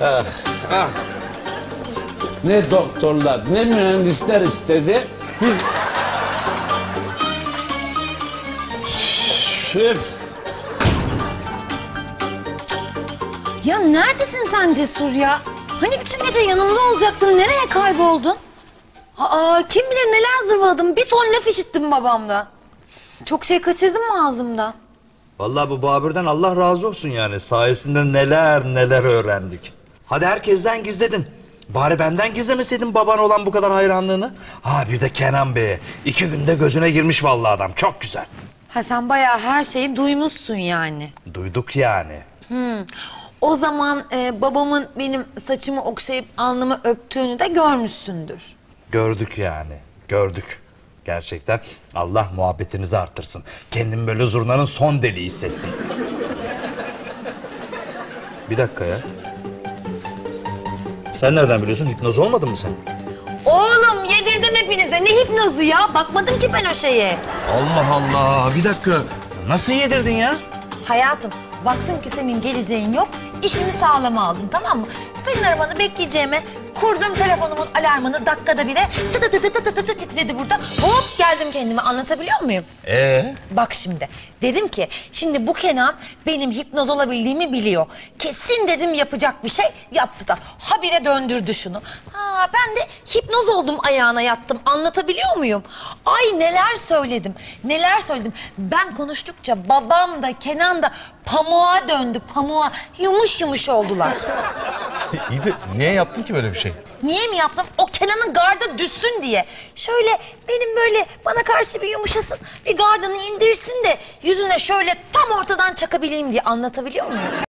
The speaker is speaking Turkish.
Ah, ah. Ne doktorlar ne mühendisler istedi. Biz... Üf. Ya neredesin sen Cesur ya? Hani bütün gece yanımda olacaktın, nereye kayboldun? Aa, kim bilir neler zırvaladım, bir ton laf işittim babamdan. Çok şey kaçırdın mı ağzımdan? Vallahi bu Babür'den Allah razı olsun yani. Sayesinde neler neler öğrendik. Hadi herkesten gizledin. Bari benden gizlemeseydin baban olan bu kadar hayranlığını. Ha bir de Kenan Bey'e. iki günde gözüne girmiş vallahi adam. Çok güzel. Ha sen bayağı her şeyi duymuşsun yani. Duyduk yani. O zaman e, babamın benim saçımı okşayıp alnımı öptüğünü de görmüşsündür. Gördük yani. Gördük. Gerçekten Allah muhabbetinizi arttırsın. Kendimi böyle zurnanın son deliği hissettim. Bir dakika ya. Sen nereden biliyorsun? Hipnoz olmadın mı sen? Oğlum yedirdim hepinize. Ne hipnozu ya? Bakmadım ki ben o şeye. Allah Allah. Bir dakika. Nasıl yedirdin ya? Hayatım baktım ki senin geleceğin yok. İşimi sağlama aldım tamam mı? Senin aramanı bekleyeceğime kurdum telefonumun alarmını dakikada bire. Tı tı tı tı tı tı titredi burada. Hop geldi kendime anlatabiliyor muyum? Ee? Bak şimdi dedim ki şimdi bu Kenan benim hipnoz olabildiğimi biliyor. Kesin dedim yapacak bir şey yaptı da habire döndürdü şunu. Ha ben de hipnoz oldum ayağına yattım anlatabiliyor muyum? Ay neler söyledim neler söyledim. Ben konuştukça babam da Kenan da pamuğa döndü pamuğa yumuş yumuş oldular. İyi de niye yaptın ki böyle bir şey? Niye mi yaptım? O Kenan'ın garda düşsün diye. Şöyle benim böyle bana karşı bir yumuşasın, bir gardını indirsin de yüzüne şöyle tam ortadan çakabileyim diye anlatabiliyor muyum?